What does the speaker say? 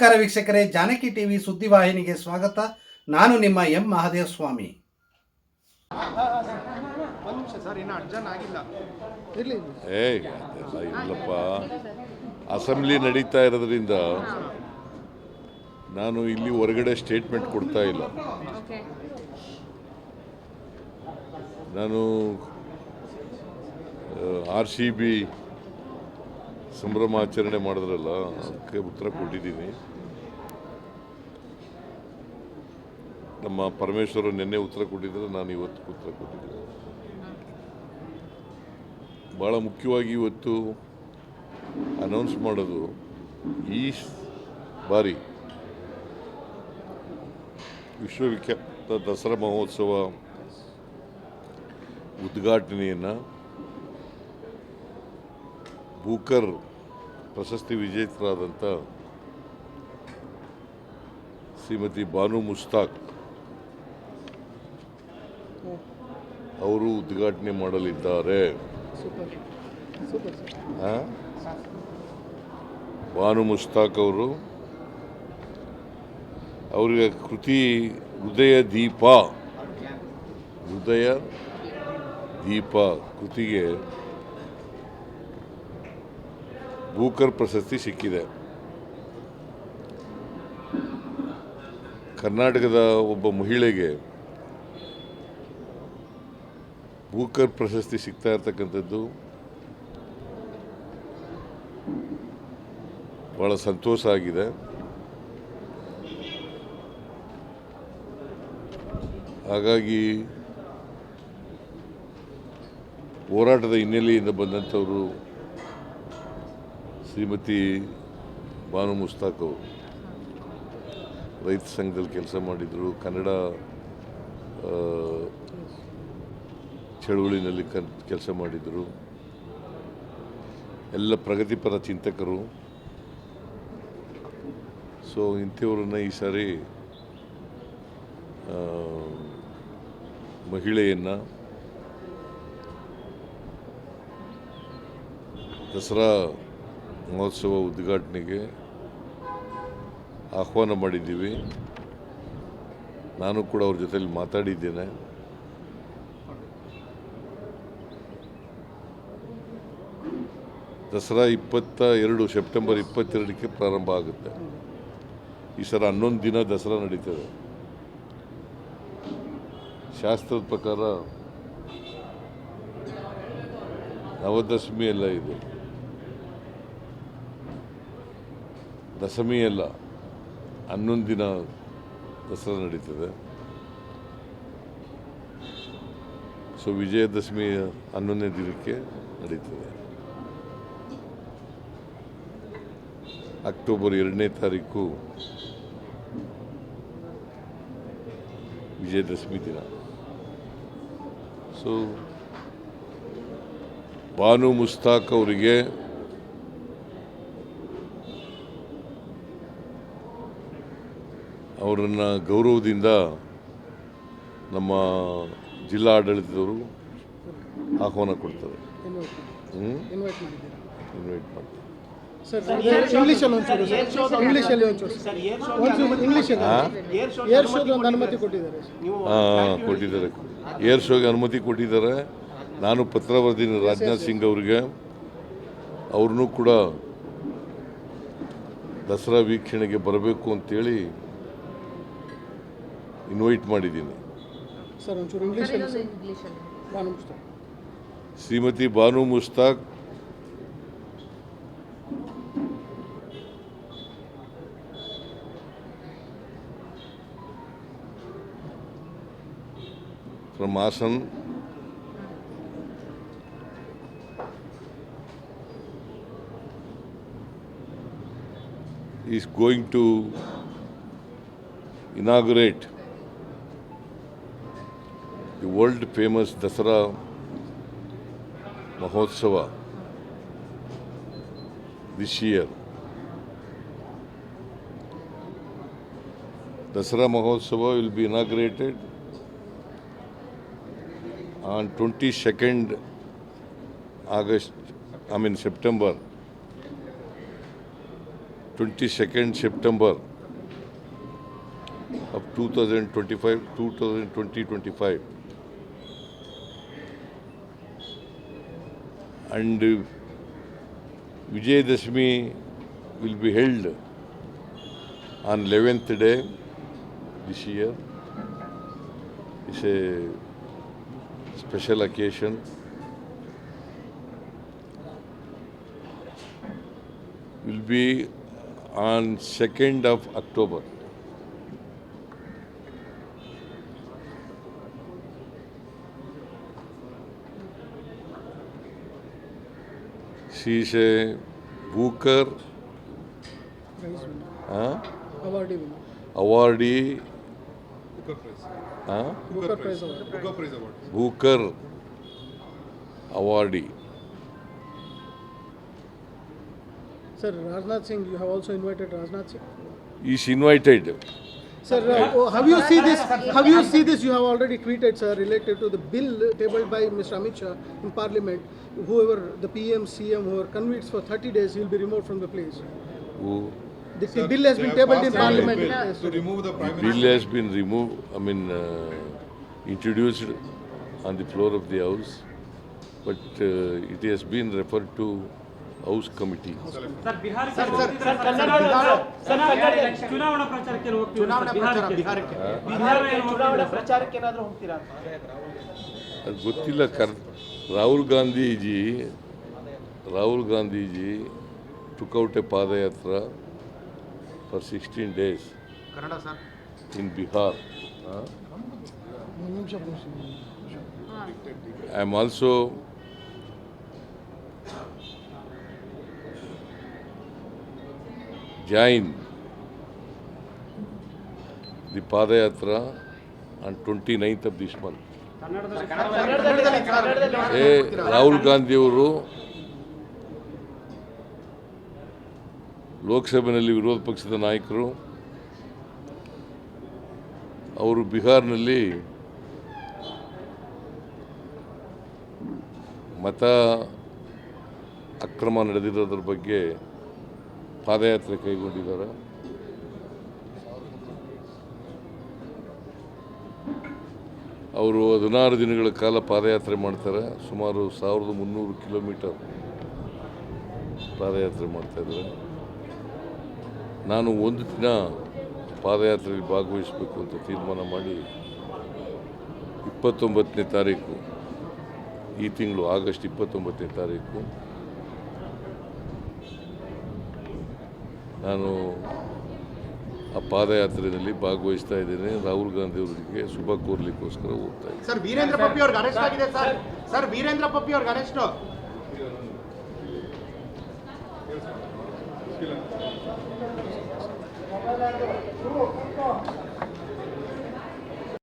ನಮಸ್ಕಾರ ವೀಕ್ಷಕರೇ, ಜಾನಕಿ ಟಿವಿ ಸುದ್ದಿವಾಹಿನಿಗೆ ಸ್ವಾಗತ. ನಾನು ನಿಮ್ಮ ಎಂ ಮಹಾದೇವ ಸ್ವಾಮಿ ಒಂದು ನಿಮಿಷ ಸರ್ ಇನ್ನೂ ಅರ್ಜನ್ ಆಗಿಲ್ಲ ಇರಲಿ ಏ ಅದೆಲ್ಲ ಇಲ್ಲಪ್ಪ. ಅಸೆಂಬ್ಲಿ ನಡೀತಾ ಇರೋದ್ರಿಂದ ನಾನು ಇಲ್ಲಿ ಹೊರಗಡೆ ಸ್ಟೇಟ್ಮೆಂಟ್ ಕೊಡ್ತಾ ಇಲ್ಲ. ನಾನು ಆರ್ ಸಿ ಬಿ ಸಂಭ್ರಮಾಚರಣೆ ಮಾಡಿದ್ರಲ್ಲ, ಅದಕ್ಕೆ ಉತ್ತರ ಕೊಟ್ಟಿದ್ದೀನಿ. ನಮ್ಮ ಪರಮೇಶ್ವರ ನಿನ್ನೆ ಉತ್ತರ ಕೊಟ್ಟಿದ್ರೆ, ನಾನು ಇವತ್ತು ಉತ್ತರ ಕೊಟ್ಟಿದ್ದೀನಿ. ಭಾಳ ಮುಖ್ಯವಾಗಿ ಇವತ್ತು ಅನೌನ್ಸ್ ಮಾಡೋದು ಈ ಬಾರಿ ವಿಶ್ವವಿಖ್ಯಾತ ದಸರಾ ಮಹೋತ್ಸವ ಉದ್ಘಾಟನೆಯನ್ನು ಬೂಕರ್ ಪ್ರಶಸ್ತಿ ವಿಜೇತರಾದಂಥ ಶ್ರೀಮತಿ ಬಾನು ಮುಸ್ತಾಕ್ ಅವರು ಉದ್ಘಾಟನೆ ಮಾಡಲಿದ್ದಾರೆ. ಬಾನು ಮುಸ್ತಾಕ್ ಅವರು ಅವರಿಗೆ ಕೃತಿ ಹೃದಯ ದೀಪ ಹೃದಯ ದೀಪ ಕೃತಿಗೆ ಬೂಕರ್ ಪ್ರಶಸ್ತಿ ಸಿಕ್ಕಿದೆ. ಕರ್ನಾಟಕದ ಒಬ್ಬ ಮಹಿಳೆಗೆ ಬೂಕರ್ ಪ್ರಶಸ್ತಿ ಸಿಗ್ತಾ ಇರ್ತಕ್ಕಂಥದ್ದು ಭಾಳ ಸಂತೋಷ ಆಗಿದೆ. ಹಾಗಾಗಿ ಹೋರಾಟದ ಹಿನ್ನೆಲೆಯಿಂದ ಬಂದಂಥವರು ಶ್ರೀಮತಿ ಬಾನು ಮುಸ್ತಾಕ್ ಅವರು. ರೈತ ಸಂಘದಲ್ಲಿ ಕೆಲಸ ಮಾಡಿದರು. ಕನ್ನಡ ಚಳುವಳಿನಲ್ಲಿ ಕೆಲಸ ಮಾಡಿದರು. ಎಲ್ಲ ಪ್ರಗತಿಪರ ಚಿಂತಕರು. ಸೊ ಇಂಥವ್ರನ್ನ ಈ ಸಾರಿ ಮಹಿಳೆಯನ್ನು ದಸರಾ ಮಹೋತ್ಸವ ಉದ್ಘಾಟನೆಗೆ ಆಹ್ವಾನ ಮಾಡಿದ್ದೀವಿ. ನಾನು ಕೂಡ ಅವ್ರ ಜೊತೆಲಿ ಮಾತಾಡಿದ್ದೇನೆ. ದಸರಾ ಇಪ್ಪತ್ತ ಎರಡು, ಸೆಪ್ಟೆಂಬರ್ ಇಪ್ಪತ್ತೆರಡಕ್ಕೆ ಪ್ರಾರಂಭ ಆಗುತ್ತೆ. ಈ ಸಲ ಹನ್ನೊಂದು ದಿನ ದಸರಾ ನಡೀತದೆ. ಶಾಸ್ತ್ರದ ಪ್ರಕಾರ ನವದಶಮಿ ಎಲ್ಲ ಇದು. ದಶಮಿ ಅಲ್ಲ, ಹನ್ನೊಂದು ದಿನ ದಸರಾ ನಡೀತದೆ. ಸೊ ವಿಜಯದಶಮಿ ಹನ್ನೊಂದನೇ ದಿನಕ್ಕೆ ನಡೀತದೆ. ಅಕ್ಟೋಬರ್ ಎರಡನೇ ತಾರೀಕು ವಿಜಯದಶಮಿ ದಿನ. ಸೊ ಭಾನು ಮುಸ್ತಾಕ್ ಅವರಿಗೆ ಅವರನ್ನು ಗೌರವದಿಂದ ನಮ್ಮ ಜಿಲ್ಲಾ ಆಡಳಿತದವರು ಆಹ್ವಾನ ಕೊಡ್ತಾರೆ. ಇನ್ವೈಟ್ ಮಾಡ್ತಾರೆ. ಕೊಟ್ಟಿದ್ದಾರೆ. ಸರ್. ಹಾಂ ಕೊಟ್ಟಿದ್ದಾರೆ. ಏರ್ ಶೋಗೆ ಅನುಮತಿ ಕೊಟ್ಟಿದ್ದಾರೆ. ನಾನು ಪತ್ರ ಬರೆದಿನಿ ರಾಜನಾಥ್ ಸಿಂಗ್ ಅವರಿಗೆ. ಅವ್ರನ್ನೂ ಕೂಡ ದಸರಾ ವೀಕ್ಷಣೆಗೆ ಬರಬೇಕು ಅಂತೇಳಿ ಇನ್ವೈಟ್ ಮಾಡಿದ್ದೀನಿ. Shrimati Banu Mushtaq. From Hassan. Is going to going the world famous Dasara Mahotsava this year. Dasara Mahotsava will be inaugurated on 22nd August, I mean September, 22nd September of 2025, 2025. And Vijayadashmi will be held on 11th day this year. It's a special occasion. Will be on 2nd of October. She's Booker awardee Booker awardee Sir, Rajnath Singh, you have also invited Rajnath Singh? He is invited. Sir, uh, how you see this? How you see this? You have already tweeted, sir, related to the bill tabled by Mr. Amit Shah in Parliament. Whoever the PM, CM, who are convicts for 30 days, he will be removed from the place. Who The the bill has been tabled in Parliament. Yes, to remove the prime bill has been removed, I mean, uh, introduced on the floor of the House, but uh, it has been referred to House Committee. Sir ಬಿಹಾರಕ್ಕೆ ಚುನಾವಣಾ- ಚುನಾವಣಾ ಪ್ರಚಾರಕ್ಕೆ ಹೋಗ್ತೀವಿ ಚುನಾವಣಾ ಪ್ರಚಾರ ಬಿಹಾರಕ್ಕೆ ಬಿಹಾರ ಏನು ಚುನಾವಣಾ ಹೋಗ್ತಿಲ್ಲ sir? ಪ್ರಚಾರಕ್ಕೆ ಏನಾದರೂ ಹೋಗ್ತೀರಾ ಅದು ಗೊತ್ತಿಲ್ಲ ಕರ್ Rahul Gandhiji Rahul Gandhiji took out a padayatra for 16 days Kannada sir in Bihar. Huh? join the Padayatra on 29th of this month. ಏ ರಾಹುಲ್ ಗಾಂಧಿಯವರು ಲೋಕಸಭೆಯಲ್ಲಿ ವಿರೋಧ ಪಕ್ಷದ ನಾಯಕರು, ಅವರು ಬಿಹಾರ್ನಲ್ಲಿ ಮತ ಅಕ್ರಮ ನಡೆದಿರೋದ್ರ ಬಗ್ಗೆ ಪಾದಯಾತ್ರೆ ಕೈಗೊಂಡಿದ್ದಾರೆ. ಅವರು ಹದಿನಾರು ದಿನಗಳ ಕಾಲ ಪಾದಯಾತ್ರೆ ಮಾಡ್ತಾರೆ. ಸುಮಾರು ಸಾವಿರದ ಮುನ್ನೂರು ಕಿಲೋಮೀಟರ್ ಪಾದಯಾತ್ರೆ ಮಾಡ್ತಾಯಿದ್ದಾರೆ ನಾನು ಒಂದು ದಿನ ಪಾದಯಾತ್ರೆಯಲ್ಲಿ ಭಾಗವಹಿಸಬೇಕು ಅಂತ ತೀರ್ಮಾನ ಮಾಡಿ ಇಪ್ಪತ್ತೊಂಬತ್ತನೇ ತಾರೀಕು, ಈ ತಿಂಗಳು ಆಗಸ್ಟ್ ಇಪ್ಪತ್ತೊಂಬತ್ತನೇ ತಾರೀಕು ನಾನು ಆ ಪಾದಯಾತ್ರೆಯಲ್ಲಿ ಭಾಗವಹಿಸ್ತಾ ಇದ್ದೇನೆ. ರಾಹುಲ್ ಗಾಂಧಿ ಅವರಿಗೆ ಶುಭ ಕೋರ್ಲಿಕ್ಕೋಸ್ಕರ ಹೋಗ್ತಾ ಇದ್ದೀನಿ.